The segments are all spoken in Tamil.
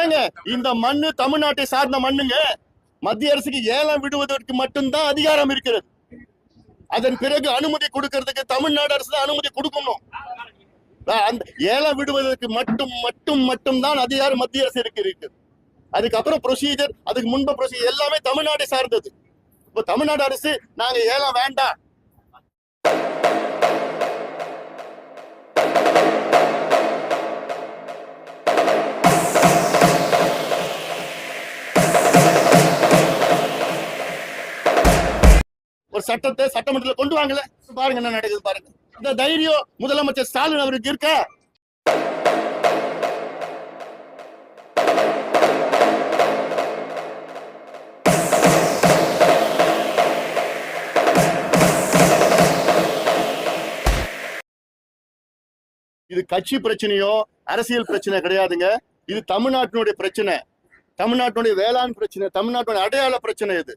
ஏங்க இந்த மண்ணு தமிழ்நாட்டை சார்ந்த மண்ணுங்க. மத்திய அரசுக்கு ஏலம் விடுவதற்கு மட்டும்தான் அதிகாரம் இருக்கிறது. அதன் பிறகு அனுமதி கொடுக்கறதுக்கு தமிழ்நாடு அரசு தான் அனுமதி கொடுக்கணும். அந்த ஏலம் விடுவதற்கு மட்டும் மட்டும் மட்டும் தான் அதிகாரம் மத்திய அரசு இருக்கு இருக்கு. அதுக்கப்புறம் ப்ரொசீஜர் அதுக்கு முன்பு ப்ரொசீஜர் எல்லாமே தமிழ்நாட்டை சார்ந்தது. இப்போ தமிழ்நாடு அரசு நாங்க ஏலம் வேண்டாம். சட்டத்தை சட்டமன்றத்தில் கொண்டு வாங்கல. பாருங்க என்ன நடக்குது பாருங்க. இந்த தைரியம் முதலமைச்சர் ஸ்டாலின் அவருக்கு இருக்கா? இது கட்சி பிரச்சனையோ அரசியல் பிரச்சனை கிடையாதுங்க. இது தமிழ்நாட்டினுடைய பிரச்சனை. தமிழ்நாட்டினுடைய வேளாண் பிரச்சனை தமிழ்நாட்டினுடைய அடையாள பிரச்சனை இது.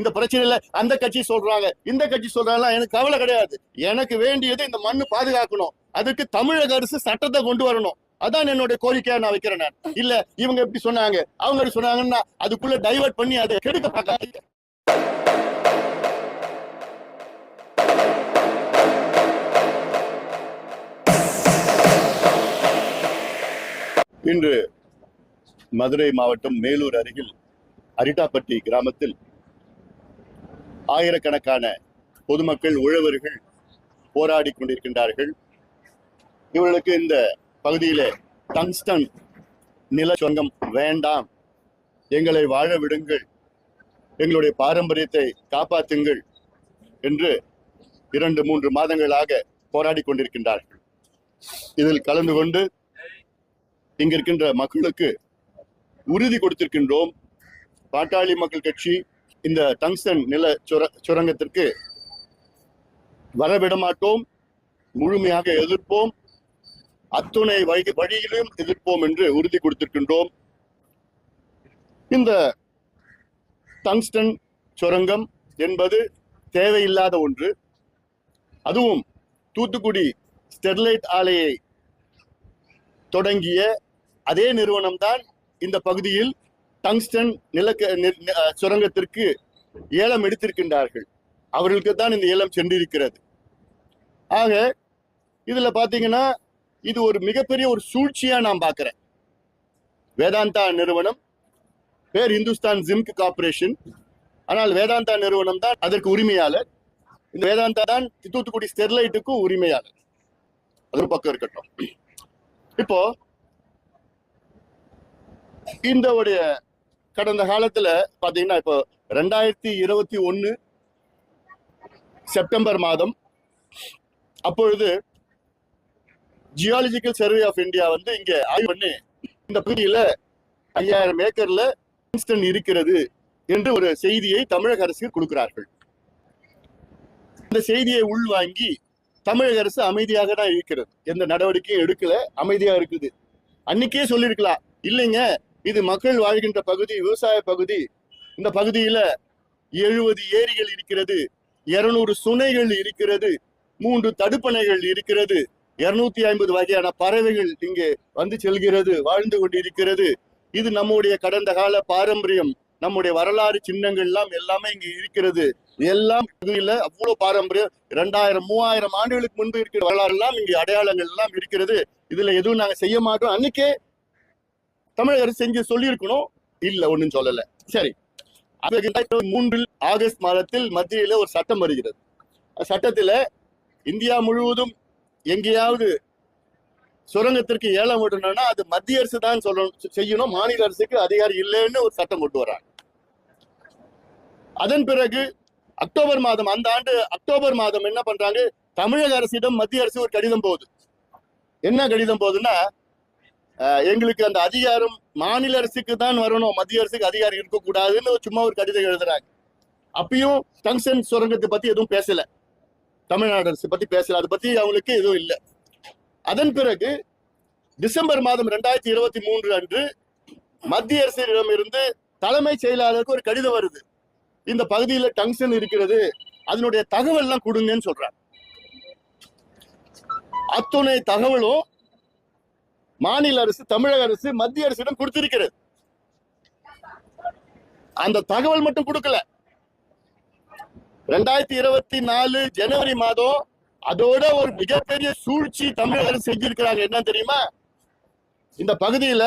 இந்த பிரச்சனையில அந்த கட்சி சொல்றாங்க இந்த கட்சி சொல்றாங்க எனக்கு கவலை கிடையாது. எனக்கு வேண்டியது இந்த மண்ணு பாதுகாக்கணும். அதுக்கு தமிழக அரசு சட்டத்தை கொண்டு வரணும். அதான் என்னுடைய கோரிக்கையா நான் வைக்கிறேன் நான். இல்ல இவங்க எப்படி சொன்னாங்க அவங்க எப்படி சொன்னாங்கன்னா அதுக்குள்ள டைவர்ட் பண்ணி அதை கெடுக்க பார்க்காதீங்க. இன்று மதுரை மாவட்டம் மேலூர் அருகில் அரிட்டாப்பட்டி கிராமத்தில் ஆயிரக்கணக்கான பொதுமக்கள் உழவர்கள் போராடி கொண்டிருக்கின்றார்கள். இவர்களுக்கு இந்த பகுதியிலே டங்ஸ்டன் நில சொந்தம் வேண்டாம். எங்களை வாழ விடுங்கள். எங்களுடைய பாரம்பரியத்தை காப்பாற்றுங்கள் என்று இரண்டு மூன்று மாதங்களாக போராடி கொண்டிருக்கின்றார்கள். இதில் கலந்து கொண்டு இங்கிருக்கின்ற மக்களுக்கு உறுதி கொடுத்திருக்கின்றோம். பாட்டாளி மக்கள் கட்சி இந்த டங்ஸ்டன் நில சுர சுரங்கத்திற்கு வரவிட மாட்டோம் முழுமையாக எதிர்ப்போம். அத்துணை வழி வழியிலும் எதிர்ப்போம் என்று உறுதி கொடுத்திருக்கின்றோம். இந்த டங்ஸ்டன் சுரங்கம் என்பது தேவையில்லாத ஒன்று. அதுவும் தூத்துக்குடி ஸ்டெர்லைட் ஆலையை தொடங்கிய அதே நிறுவனம்தான் இந்த பகுதியில் டங்ஸ்டன் நிலக்க சுரங்கத்திற்கு ஏலம் எடுத்திருக்கின்றார்கள். அவர்களுக்கு தான் இந்த ஏலம் சென்றிருக்கிறது. ஆக இதுல பாத்தீங்கன்னா இது ஒரு மிகப்பெரிய ஒரு சூழ்ச்சியா நான் பார்க்கிறேன் வேதாந்தா நிறுவனம் பேர் இந்துஸ்தான் ஜிம்க் கார்ப்பரேஷன். ஆனால் வேதாந்தா நிறுவனம் தான் அதற்கு உரிமையாளர். இந்த வேதாந்தா தான் தூத்துக்குடி ஸ்டெர்லைட்டுக்கும் உரிமையாளர். அது ஒரு பக்கம் இருக்கட்டும். இப்போ இந்த கடந்த காலத்துல பாத்தீங்கன்னா இப்போ ரெண்டாயிரத்தி இருபத்தி ஒன்னு செப்டம்பர் மாதம் அப்பொழுது ஜியாலஜிக்கல் சர்வே ஆஃப் இந்தியா வந்து இங்க ஆய்வு பண்ணி இந்த பகுதியில் ஐயாயிரம் ஏக்கர்ல இன்ஸ்டன் இருக்கிறது என்று ஒரு செய்தியை தமிழக அரசுக்கு கொடுக்கிறார்கள். இந்த செய்தியை உள்வாங்கி தமிழக அரசு அமைதியாக தான் இருக்கிறது. எந்த நடவடிக்கையும் எடுக்கல அமைதியா இருக்குது. அன்னைக்கே சொல்லியிருக்கலாம். இல்லைங்க இது மக்கள் வாழ்கின்ற பகுதி விவசாய பகுதி. இந்த பகுதியில எழுபது ஏரிகள் இருக்கிறது இருநூறு சுனைகள் இருக்கிறது மூன்று தடுப்பணைகள் இருக்கிறது இருநூத்தி ஐம்பது வகையான பறவைகள் இங்கே வந்து செல்கிறது வாழ்ந்து கொண்டிருக்கிறது. இது நம்முடைய கடந்த கால பாரம்பரியம் நம்முடைய வரலாறு சின்னங்கள் எல்லாம் எல்லாமே இங்க இருக்கிறது. எல்லாம் பகுதியில அவ்வளவு பாரம்பரியம். ரெண்டாயிரம் மூவாயிரம் ஆண்டுகளுக்கு முன்பு இருக்கிற வரலாறு எல்லாம் இங்கு அடையாளங்கள் எல்லாம் இருக்கிறது. இதுல எதுவும் நாங்க செய்ய மாட்டோம். அன்னைக்கே தமிழக அரசு செஞ்சு சொல்லியிருக்கணும்? இல்ல ஒண்ணும் சொல்லலை. சரி. அது மூன்றில் ஆகஸ்ட் மாதத்தில் மத்தியில ஒரு சட்டம் வருகிறது. சட்டத்தில் சட்டத்துல இந்தியா முழுவதும் எங்கேயாவது சுரங்கத்திற்கு ஏலம் விடணும்னா அது மத்திய அரசு தான் சொல்லணும் செய்யணும். மாநில அரசுக்கு அதிகாரம் இல்லைன்னு ஒரு சட்டம் கொண்டு வராங்க. அதன் பிறகு அக்டோபர் மாதம் அந்த ஆண்டு அக்டோபர் மாதம் என்ன பண்றாங்க? தமிழக அரசிடம் மத்திய அரசு ஒரு கடிதம் போகுது. என்ன கடிதம் போகுதுன்னா எங்களுக்கு அந்த அதிகாரம் மாநில அரசுக்கு தான் வரணும். மத்திய அரசுக்கு அதிகாரம் இருக்கக்கூடாதுன்னு ஒரு சும்மா ஒரு கடிதம் எழுதுறாங்க. அப்பயும் டங்ஷன் சுரங்கத்தை பத்தி எதுவும் பேசல. தமிழ்நாடு அரசு பத்தி பேசல. அதை பத்தி அவங்களுக்கு எதுவும் இல்லை. அதன் பிறகு டிசம்பர் மாதம் ரெண்டாயிரத்தி இருபத்தி மூன்று அன்று மத்திய அரசிடம் இருந்து தலைமைச் செயலாளருக்கு ஒரு கடிதம் வருது. இந்த பகுதியில டங்ஷன் இருக்கிறது. அதனுடைய தகவல் எல்லாம் கொடுங்கன்னு சொல்றாங்க. அத்துணை தகவலும் மாநில அரசு தமிழக அரசு மத்திய அரசிடம் கொடுத்திருக்கிறது. அந்த தகவல் மட்டும் கொடுக்கல. ரெண்டாயிரத்தி இருபத்தி நாலு ஜனவரி மாதம் அதோட ஒரு மிகப்பெரிய சூழ்ச்சி தமிழக அரசு செஞ்சிருக்கிறாங்க. என்ன தெரியுமா? இந்த பகுதியில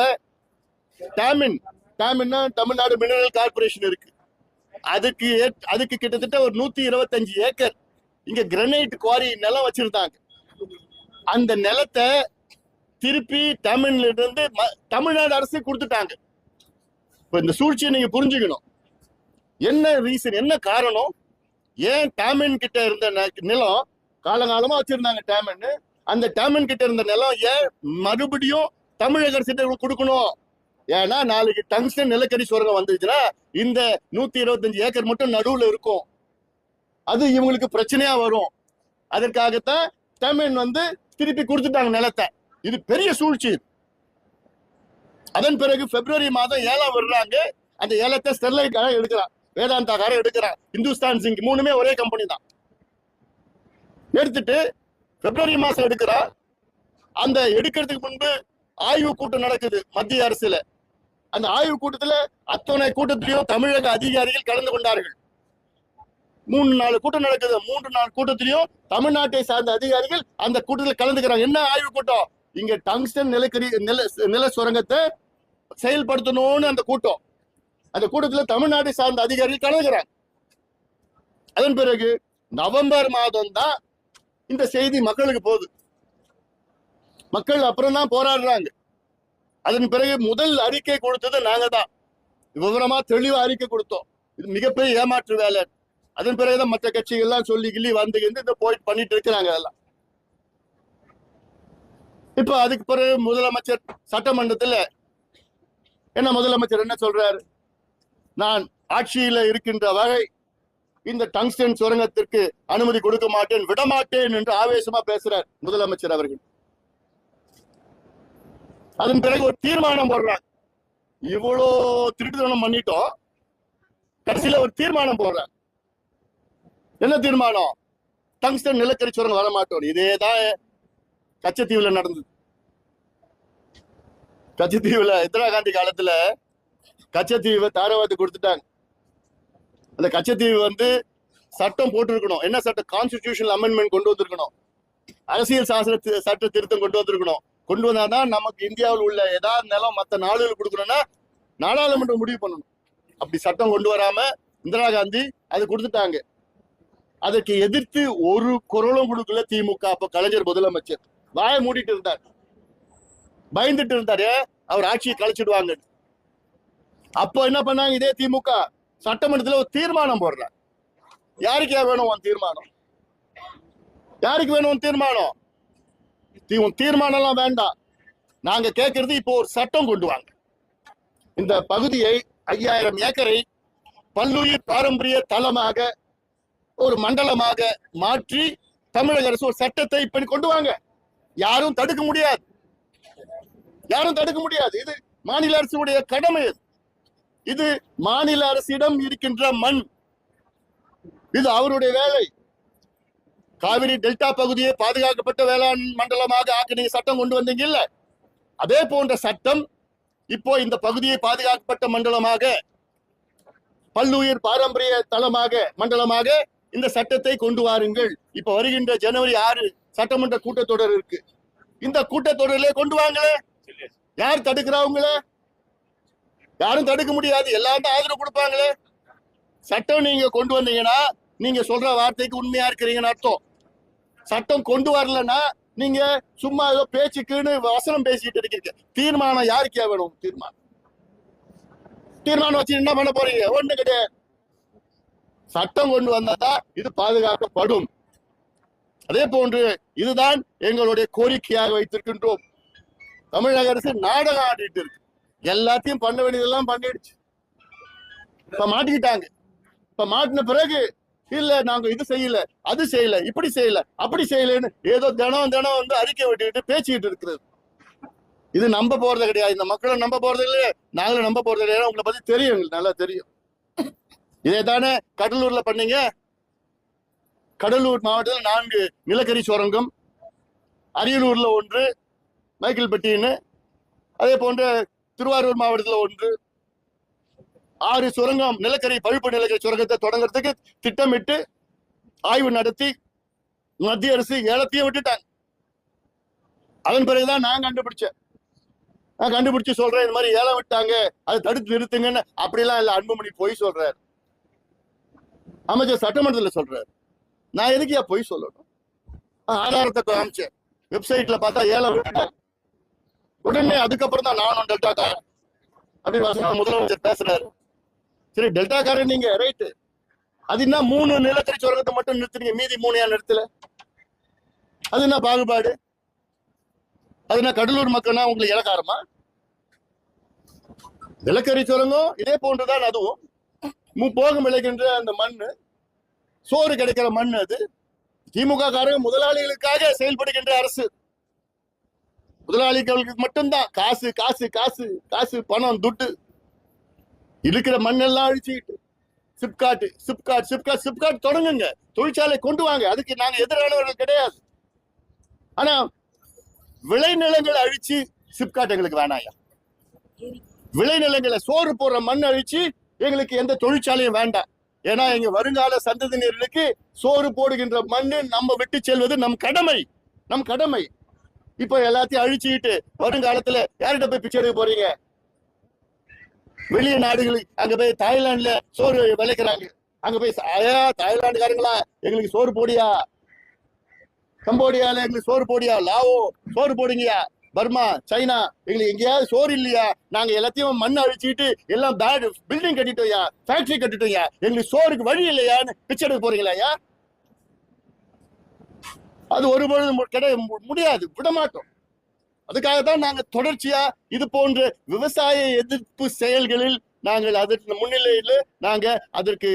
டாமின் டாமின்னா தமிழ்நாடு மினரல் கார்பரேஷன் இருக்கு. அதுக்கு அதுக்கு கிட்டத்தட்ட ஒரு நூத்தி இருபத்தஞ்சு ஏக்கர் இங்க கிரனைட் குவாரி நிலம் வச்சிருந்தாங்க. அந்த நிலத்தை திருப்பி தமிழ்ல இருந்து ம- தமிழ்நாடு அரசு கொடுத்துட்டாங்க. இப்போ இந்த சூழ்ச்சியை நீங்க புரிஞ்சுக்கணும். என்ன ரீசன் என்ன காரணம்? ஏன் டாமின் கிட்ட இருந்த நிலம் காலங்காலமா வச்சிருந்தாங்க டேமின்னு அந்த டாமின் கிட்ட இருந்த நிலம் ஏன் மறுபடியும் தமிழக அரசு கொடுக்கணும்? ஏன்னா நாளைக்கு டங்ஸ்டன் நிலக்கரி சுரங்கம் வந்துச்சுன்னா இந்த நூத்தி இருபத்தஞ்சு ஏக்கர் மட்டும் நடுவுல இருக்கும். அது இவங்களுக்கு பிரச்சனையா வரும். அதற்காகத்தான் தமிழ் வந்து திருப்பி கொடுத்துட்டாங்க நிலத்தை. இது பெரிய சூழ்ச்சி. அதன் பிறகு பிப்ரவரி மாதம் ஏலம் வருடாங்க அந்த ஏலத்தை ஸ்டெர்லைட் எடுக்கிறான். வேதாந்தாக்காரன் எடுக்கிறான். இந்துஸ்தான் சிங் மூணுமே ஒரே கம்பெனி தான். எடுத்துட்டு பிப்ரவரி மாசம் எடுக்கிறா அந்த எடுக்கிறதுக்கு முன்பு ஆய்வு கூட்டம் நடக்குது மத்திய அரசுல. அந்த ஆய்வு கூட்டத்துல அத்தனை கூட்டத்திலையும் தமிழக அதிகாரிகள் கலந்து கொண்டார்கள். மூணு நாலு கூட்டம் நடக்குது. மூன்று நாலு கூட்டத்திலையும் தமிழ்நாட்டை சார்ந்த அதிகாரிகள் அந்த கூட்டத்தில் கலந்துக்கிறாங்க. என்ன ஆய்வு கூட்டம்? இங்க டங்ஸ்டன் நிலக்கரி நில நில சுரங்கத்தை செயல்படுத்தணும்னு அந்த கூட்டம். அந்த கூட்டத்துல தமிழ்நாட்டை சார்ந்த அதிகாரிகள் கலந்துக்கிறாங்க. அதன் பிறகு நவம்பர் மாதம் தான் இந்த செய்தி மக்களுக்கு போகுது. மக்கள் அப்புறம் தான் போராடுறாங்க. அதன் பிறகு முதல் அறிக்கை கொடுத்தது நாங்க தான் விவரமா தெளிவா அறிக்கை கொடுத்தோம். இது மிகப்பெரிய ஏமாற்று வேலை. அதன் பிறகுதான் மற்ற கட்சிகள்லாம் சொல்லி கிள்ளி வந்து இந்த போயிட்டு பண்ணிட்டு இருக்கிறாங்க அதெல்லாம். இப்ப அதுக்கு பிறகு முதலமைச்சர் சட்டமன்றத்துல என்ன முதலமைச்சர் என்ன சொல்றாரு? நான் ஆட்சியில இருக்கின்ற வகை இந்த டங்ஸ்டன் சுரங்கத்திற்கு அனுமதி கொடுக்க மாட்டேன் விடமாட்டேன் என்று ஆவேசமா பேசுறார் முதலமைச்சர் அவர்கள். அதன் பிறகு ஒரு தீர்மானம் போடுறாங்க இவ்வளோ திருட்டுத்தனம் பண்ணிட்டோம். கடைசியில ஒரு தீர்மானம் போடுறாங்க என்ன தீர்மானம்? டங்ஸ்டன் நிலக்கரி சுரங்கம் வர மாட்டோம் இதேதான் கச்சத்தீவுல நடந்தது. கச்சத்தீவுல இந்திரா காந்தி காலத்துல கச்சத்தீவை தாராவாத்து கொடுத்துட்டாங்க. அந்த கச்சத்தீவு வந்து சட்டம் போட்டிருக்கணும். என்ன சட்டம் கான்ஸ்டிடியூஷன் அமெண்ட்மெண்ட் கொண்டு வந்திருக்கணும். அரசியல் சாசன சட்ட திருத்தம் கொண்டு வந்திருக்கணும். கொண்டு வந்தாதான் நமக்கு இந்தியாவில் உள்ள ஏதாவது நிலம் மற்ற நாடுகள் கொடுக்கணும்னா நாடாளுமன்றம் முடிவு பண்ணணும். அப்படி சட்டம் கொண்டு வராம இந்திரா காந்தி அது கொடுத்துட்டாங்க. அதற்கு எதிர்த்து ஒரு குரலும் கொடுக்கல திமுக. அப்ப கலைஞர் முதலமைச்சர். வாயை மூடிட்டு இருந்தார். பயந்துட்டு இருந்தாரு. அவர் ஆட்சியை கழிச்சிடுவாங்க அப்போ என்ன பண்ணாங்க? இதே திமுக சட்டமன்றத்துல ஒரு தீர்மானம் போடுற யாருக்கு வேணும் உன் தீர்மானம்? யாருக்கு வேணும் உன் தீர்மானம்? தீ- உன் தீர்மானம் எல்லாம் வேண்டாம். நாங்க கேட்கறது இப்போ ஒரு சட்டம் கொண்டு வாங்க. இந்த பகுதியை ஐயாயிரம் ஏக்கரை பல்லுயிர் பாரம்பரிய தளமாக ஒரு மண்டலமாக மாற்றி தமிழக அரசு ஒரு சட்டத்தை இப்படி கொண்டு வாங்க. யாரும் தடுக்க முடியாது. யாரும் தடுக்க முடியாது. இது மாநில அரசுடைய கடமை இது. இது மாநில அரசிடம் இருக்கின்ற மண். இது அவருடைய வேலை. காவிரி டெல்டா பகுதியை பாதுகாக்கப்பட்ட வேளாண் மண்டலமாக ஆக்க நீங்க சட்டம் கொண்டு வந்தீங்க இல்ல? அதே போன்ற சட்டம் இப்போ இந்த பகுதியை பாதுகாக்கப்பட்ட மண்டலமாக பல்லுயிர் பாரம்பரிய தளமாக மண்டலமாக இந்த சட்டத்தை கொண்டு வாருங்கள். இப்ப வருகின்ற ஜனவரி ஆறு சட்டமன்ற கூட்டத்தொடர் இருக்கு. இந்த கூட்டத்தொடரிலே கொண்டு வாங்களே. யார் தடுக்கிறாங்களே யாரும் தடுக்க முடியாது. எல்லாரும் ஆதரவு கொடுப்பாங்களே. சட்டம் நீங்க கொண்டு வந்தீங்கன்னா நீங்க சொல்ற வார்த்தைக்கு உண்மையா இருக்கிறீங்கன்னு அர்த்தம். சட்டம் கொண்டு வரலன்னா நீங்க சும்மா ஏதோ பேச்சுக்குன்னு வசனம் பேசிட்டு இருக்கீங்க. தீர்மானம் யாருக்கே வேணும் தீர்மானம். தீர்மானம் வச்சு என்ன பண்ண போறீங்க? ஒண்ணு கிடையாது சட்டம் கொண்டு வந்ததா இது பாதுகாக்கப்படும். அதே போன்று இதுதான் எங்களுடைய கோரிக்கையாக வைத்திருக்கின்றோம். தமிழக அரசு நாடகம் ஆடிட்டு இருக்கு. எல்லாத்தையும் பண்ண வேண்டியதெல்லாம் பண்ணிடுச்சு. இப்ப மாட்டிக்கிட்டாங்க. இப்ப மாட்டின பிறகு இல்ல நாங்க இது செய்யல அது செய்யல இப்படி செய்யல அப்படி செய்யலன்னு ஏதோ தினம் தினம் வந்து அறிக்கை விட்டுக்கிட்டு பேசிக்கிட்டு இருக்கிறது. இது நம்ப போறது கிடையாது. இந்த மக்களை நம்ப போறது இல்லையே. நாங்களும் நம்ப போறது இல்லையா உங்களை பத்தி தெரியும் எங்களுக்கு நல்லா தெரியும். இதே தானே கடலூர்ல பண்ணீங்க? கடலூர் மாவட்டத்தில் நான்கு நிலக்கரி சுரங்கம் அரியலூரில் ஒன்று மைக்கேல்பட்டின்னு அதே போன்ற திருவாரூர் மாவட்டத்தில் ஒன்று. ஆறு சுரங்கம் நிலக்கரி பழுப்பு நிலக்கரி சுரங்கத்தை தொடங்குறதுக்கு திட்டமிட்டு ஆய்வு நடத்தி மத்திய அரசு ஏலத்தையும் விட்டுட்டாங்க. அதன் பிறகுதான் நான் கண்டுபிடிச்சேன். நான் கண்டுபிடிச்சு சொல்றேன் இந்த மாதிரி ஏலம் விட்டாங்க அதை தடுத்து நிறுத்துங்கன்னு. அப்படிலாம் இல்லை அன்புமணி போய் சொல்றாரு. அமைச்சர் சட்டமன்றத்தில் சொல்றாரு. நான் எதுக்கு ஏன் பொய் சொல்லணும்? ஆதாரத்தை காமிச்சேன். வெப்சைட்ல பார்த்தா ஏழை விட்டுட்டாங்க உடனே அதுக்கப்புறம் தான் நானும் டெல்டா காரன் அப்படி வசனம் முதலமைச்சர் பேசுறாரு. சரி டெல்டா காரன் நீங்க ரைட்டு அது என்ன மூணு நிலக்கரி சுரங்கத்தை மட்டும் நிறுத்துறீங்க மீதி மூணையா நிறுத்தல? அது என்ன பாகுபாடு? அது என்ன கடலூர் மக்கள்னா உங்களுக்கு இலக்காரமா? நிலக்கரி சுரங்கம் இதே போன்றுதான் அதுவும். மு- போகம் விளைகின்ற அந்த மண்ணு சோறு கிடைக்கிற மண் அது. திமுக காரங்க முதலாளிகளுக்காக செயல்படுகின்ற அரசு. முதலாளிகளுக்கு மட்டும்தான். காசு காசு காசு காசு பணம் துட்டு. இருக்கிற மண்ணெல்லாம் அழிச்சுக்கிட்டு. சிப்காட் சிப்காட் சிப்காட் சிப்காட் தொடங்குங்க. தொழிற்சாலை கொண்டு வாங்க. அதுக்கு நாங்க எதிரானவர்கள் கிடையாது. ஆனா விளைநிலங்களை அழிச்சு சிப்காட் எங்களுக்கு வேணாயா விளைநிலங்களை சோறு போடுற மண் அழிச்சு எங்களுக்கு எந்த தொழிற்சாலையும் வேண்டாம். ஏன்னா எங்க வருங்கால சந்ததியினர்களுக்கு சோறு போடுகின்ற மண்ணு நம்ம விட்டு செல்வது நம் கடமை நம் கடமை. இப்ப எல்லாத்தையும் அழிச்சுக்கிட்டு வருங்காலத்துல யார்கிட்ட போய் பிச்சை எடுக்க போறீங்க? வெளிய நாடுகளுக்கு அங்க போய் தாய்லாந்துல சோறு விளைக்கிறாங்க. அங்க போய் ஐயா தாய்லாந்துக்காரங்களா எங்களுக்கு சோறு போடியா? கம்போடியால எங்களுக்கு சோறு போடியா? லாவோ சோறு போடுங்கயா பர்மா சைனா எங்களுக்கு எங்கேயாவது சோறு இல்லையா? நாங்க எல்லாத்தையும் மண் அழிச்சுக்கிட்டு எல்லாம் பேட் பில்டிங் கட்டிட்டோம்யா ஃபேக்டரி கட்டிட்டோம்யா. எங்களுக்கு சோறுக்கு வழி இல்லையான்னு பிச்சை எடுக்க போறீங்களா அது ஒரு பொழுது கிடை முடியாது விட மாட்டோம். அதுக்காக தான் நாங்க தொடர்ச்சியா இது போன்ற விவசாய எதிர்ப்பு செயல்களில் நாங்கள் அதற்கு முன்னிலையில நாங்க அதற்கு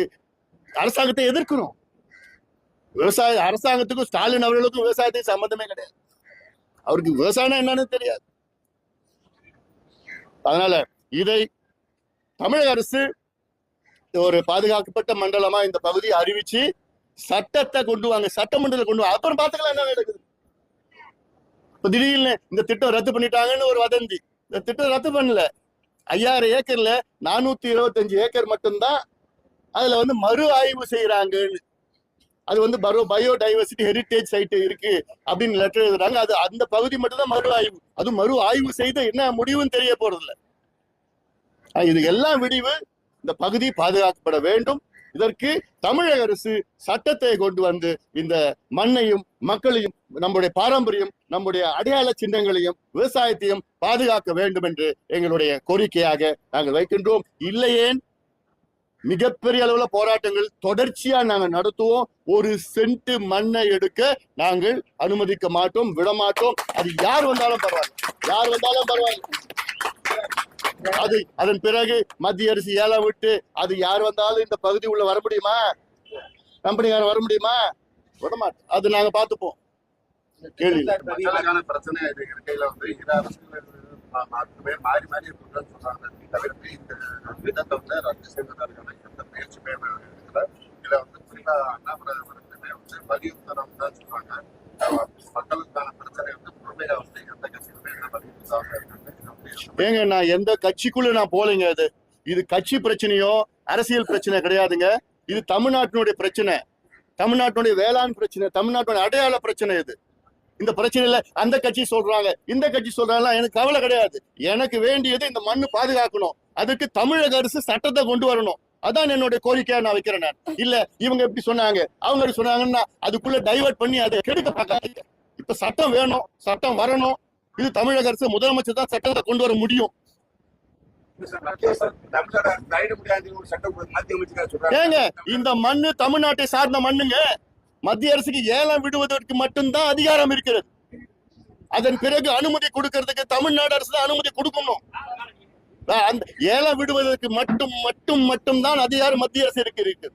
அரசாங்கத்தை எதிர்க்கிறோம். விவசாய அரசாங்கத்துக்கும் ஸ்டாலின் அவர்களுக்கும் விவசாயத்தையும் சம்மந்தமே கிடையாது. அவருக்கு விவசாயம் என்னன்னு தெரியாது. அதனால இதை தமிழக அரசு ஒரு பாதுகாக்கப்பட்ட மண்டலமா இந்த பகுதியை அறிவிச்சு சட்டத்தை கொண்டு வாங்க சட்டமன்றத்தில் கொண்டு வாங்க. அப்புறம் பார்த்துக்கலாம் என்ன நடக்குது. இப்ப திடீர்னு இந்த திட்டம் ரத்து பண்ணிட்டாங்கன்னு ஒரு வதந்தி. இந்த திட்டம் ரத்து பண்ணல. ஐயாயிரம் ஏக்கர்ல நானூத்தி இருபத்தஞ்சு ஏக்கர் மட்டும்தான் அதுல வந்து மறு ஆய்வு செய்யறாங்கன்னு அது வந்து பரோ பயோடைவர்சிட்டி ஹெரிட்டேஜ் சைட் இருக்கு அப்படின்னு லெட்டர் எழுதுறாங்க. அது அந்த பகுதி மட்டும் தான் மறு ஆய்வு. அது மறு ஆய்வு செய்த என்ன முடிவுன்னு தெரிய போறதில்ல. இல்ல இது எல்லாம் விடிவு இந்த பகுதி பாதுகாக்கப்பட வேண்டும். இதற்கு தமிழக அரசு சட்டத்தை கொண்டு வந்து இந்த மண்ணையும் மக்களையும் நம்முடைய பாரம்பரியம் நம்முடைய அடையாள சின்னங்களையும் விவசாயத்தையும் பாதுகாக்க வேண்டும் என்று எங்களுடைய கோரிக்கையாக நாங்கள் வைக்கின்றோம். இல்லையேன் மிகப்பெரிய அளவுல போராட்டங்கள் தொடர்ச்சியா நாங்க நடத்துவோம். ஒரு சென்ட் மண்ணை எடுக்க நாங்கள் அனுமதிக்க மாட்டோம் விட மாட்டோம். அது யார் வந்தாலும் பரவாயில்ல. யார் வந்தாலும் பரவாயில்ல. அது அதன் பிறகு மத்திய அரசு ஏலம் விட்டு அது யார் வந்தாலும் இந்த பகுதி உள்ள வர முடியுமா? கம்பெனிக்காரன் வர முடியுமா? விடமாட்டோம் அது நாங்க பார்த்துப்போம். கேள்வி அதுக்குமே மாறி மாறி இருக்குன்னு சொல்றாங்க. தவிர்த்து இந்த திட்டத்தை வந்து ரத்து செய்வதற்கான எந்த முயற்சியுமே இருக்கிற இதுல வந்து குறிப்பா அண்ணாமலை அவர்களுமே வந்து வலியுறுத்தணும் தான் சொல்றாங்க. மக்களுக்கான பிரச்சனை வந்து முழுமையா வந்து எந்த கட்சியுமே வலியுறுத்தாங்க ஏங்க நான் எந்த கட்சிக்குள்ள நான் போலீங்க அது இது கட்சி பிரச்சனையோ அரசியல் பிரச்சனை கிடையாதுங்க. இது தமிழ்நாட்டினுடைய பிரச்சனை. தமிழ்நாட்டினுடைய வேளாண் பிரச்சனை தமிழ்நாட்டினுடைய அடையாள பிரச்சனை இது. இந்த பிரச்சனையில அந்த கட்சி சொல்றாங்க. இந்த கட்சி சொல்றாங்க எனக்கு கவலை கிடையாது. எனக்கு வேண்டியது இந்த மண்ணு பாதுகாக்கணும். அதுக்கு தமிழக அரசு சட்டத்தை கொண்டு வரணும். அதான் என்னுடைய கோரிக்கையா நான் வைக்கிறேன் நான். இல்ல இவங்க எப்படி சொன்னாங்க. அவங்க சொன்னாங்கன்னா அதுக்குள்ள டைவர்ட் பண்ணி அதை கெடுக்க பார்க்காதீங்க. இப்ப சட்டம் வேணும். சட்டம் வரணும். இது தமிழக அரசு முதலமைச்சர் தான் சட்டத்தை கொண்டு வர முடியும். ஏங்க இந்த மண்ணு தமிழ்நாட்டை சார்ந்த மண்ணுங்க. மத்திய அரசுக்கு ஏலம் விடுவதற்கு மட்டும்தான் அதிகாரம் இருக்கிறது. அதன் பிறகு அனுமதி கொடுக்கறதுக்கு தமிழ்நாடு அரசு தான் அனுமதி கொடுக்கணும். அந்த ஏலம் விடுவதற்கு மட்டும் மட்டும் மட்டும் தான் அதிகாரம் மத்திய அரசு இருக்கு இருக்கு.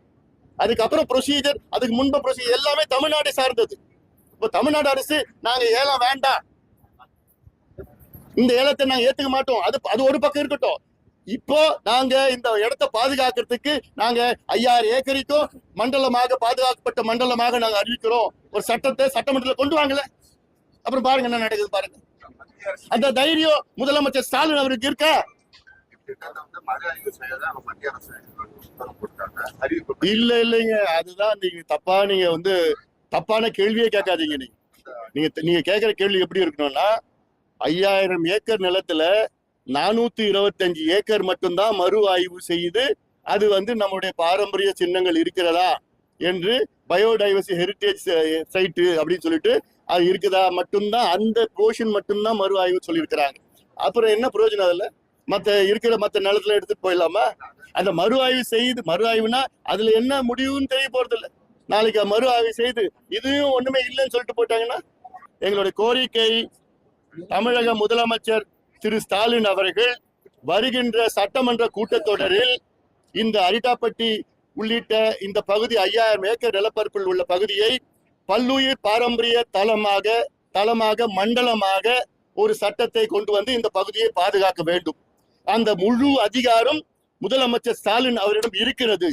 அதுக்கப்புறம் ப்ரொசீஜர் அதுக்கு முன்பு ப்ரொசீஜர் எல்லாமே தமிழ்நாடை சார்ந்தது. இப்போ தமிழ்நாடு அரசு நாங்க ஏலம் வேண்டாம். இந்த ஏலத்தை நாங்க ஏத்துக்க மாட்டோம். அது அது ஒரு பக்கம் இருக்கட்டும். இப்போ நாங்க இந்த இடத்தை பாதுகாக்கிறதுக்கு நாங்க ஐயாயிரம் ஏக்கரிக்கும் மண்டலமாக பாதுகாக்கப்பட்ட மண்டலமாக நாங்க அறிவிக்கிறோம். ஒரு சட்டத்தை சட்டமன்றத்தில் கொண்டு வாங்கல. அப்புறம் பாருங்க என்ன நடக்குது பாருங்க. அந்த தைரியம் முதலமைச்சர் ஸ்டாலின் அவருக்கு இருக்கா? அறிவிப்பு இல்ல இல்லைங்க. அதுதான் நீங்க தப்பா நீங்க வந்து தப்பான கேள்வியே கேட்காதீங்க நீங்க. நீங்க நீங்க கேட்கிற கேள்வி எப்படி இருக்கணும்னா ஐயாயிரம் ஏக்கர் நிலத்துல நானூத்தி இருபத்தஞ்சு ஏக்கர் மட்டும்தான் மறு ஆய்வு செய்து அது வந்து நம்முடைய பாரம்பரிய சின்னங்கள் இருக்கிறதா என்று பயோடைவர்சி ஹெரிட்டேஜ் சைட்டு அப்படின்னு சொல்லிட்டு அது இருக்குதா மட்டும்தான் அந்த போர்ஷன் மட்டும்தான் மறு ஆய்வு சொல்லியிருக்கிறாங்க. அப்புறம் என்ன பிரயோஜனம் அதில்? மற்ற இருக்கிற மற்ற நிலத்துல எடுத்துட்டு போயிடலாமா? அந்த மறு ஆய்வு செய்து மறு ஆய்வுனா அதுல என்ன முடிவுன்னு தெரிய போகிறது இல்லை நாளைக்கு மறு ஆய்வு செய்து இதுவும் ஒண்ணுமே இல்லைன்னு சொல்லிட்டு போயிட்டாங்கன்னா எங்களுடைய கோரிக்கை தமிழக முதலமைச்சர் திரு ஸ்டாலின் அவர்கள் வருகின்ற சட்டமன்ற கூட்டத்தொடரில் இந்த அரிட்டாப்பட்டி உள்ளிட்ட இந்த பகுதி ஐயாயிரம் ஏக்கர் நிலப்பரப்பில் உள்ள பகுதியை பல்லுயிர் பாரம்பரிய தளமாக தலமாக மண்டலமாக ஒரு சட்டத்தை கொண்டு வந்து இந்த பகுதியை பாதுகாக்க வேண்டும். அந்த முழு அதிகாரம் முதலமைச்சர் ஸ்டாலின் அவரிடம் இருக்கிறது.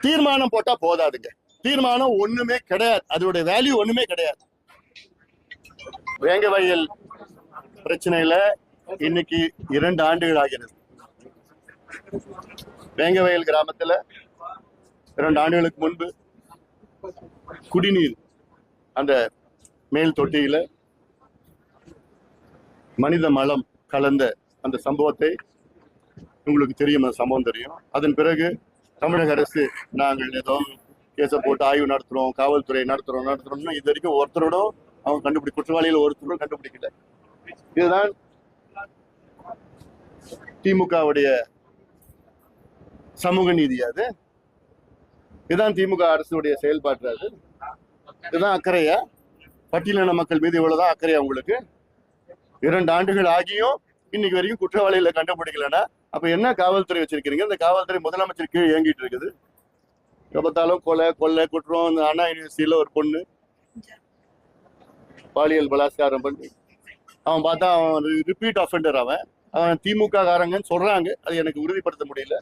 தீர்மானம் போட்டா போதாதுங்க. தீர்மானம் ஒண்ணுமே கிடையாது. அதோட வேல்யூ ஒண்ணுமே கிடையாது. வேங்க வயல் பிரச்சனையில இன்னைக்கு இரண்டு ஆண்டுகள் ஆகிறது. வேங்கவயல் கிராமத்துல இரண்டு ஆண்டுகளுக்கு முன்பு குடிநீர் அந்த மேல் தொட்டியில மனித மலம் கலந்த அந்த சம்பவத்தை உங்களுக்கு தெரியும் அந்த சம்பவம் தெரியும். அதன் பிறகு தமிழக அரசு நாங்கள் ஏதோ கேஸை போட்டு ஆய்வு நடத்துறோம் காவல்துறை நடத்துறோம் நடத்துறோம்னு இது வரைக்கும் ஒருத்தரோட அவங்க கண்டுபிடி குற்றவாளிகள் ஒருத்தரும் கண்டுபிடிக்கல. இதுதான் திமுகவுடைய சமூக நீதி அது. இதுதான் திமுக அரசுடைய செயல்பாடு அது. இதுதான் அக்கறையா? பட்டியலின மக்கள் மீது இவ்வளவுதான் அக்கறையா உங்களுக்கு? இரண்டு ஆண்டுகள் ஆகியும் இன்னைக்கு வரைக்கும் குற்றவாளிகளை கண்டுபிடிக்கலன்னா அப்ப என்ன காவல்துறை வச்சிருக்கிறீங்க? இந்த காவல்துறை முதலமைச்சர் கீழே இயங்கிட்டு இருக்குது. எப்ப பார்த்தாலும் கொலை கொள்ளை குற்றம் அண்ணா யூனிவர்சிட்டியில ஒரு பொண்ணு. பாலியல் பலாத்காரம் பண்ணி அவன் பார்த்தா அவன் ரிப்பீட் அஃபெண்டர் அவன். அவன் திமுக காரங்கன்னு சொல்றாங்க. அது எனக்கு உறுதிப்படுத்த முடியல.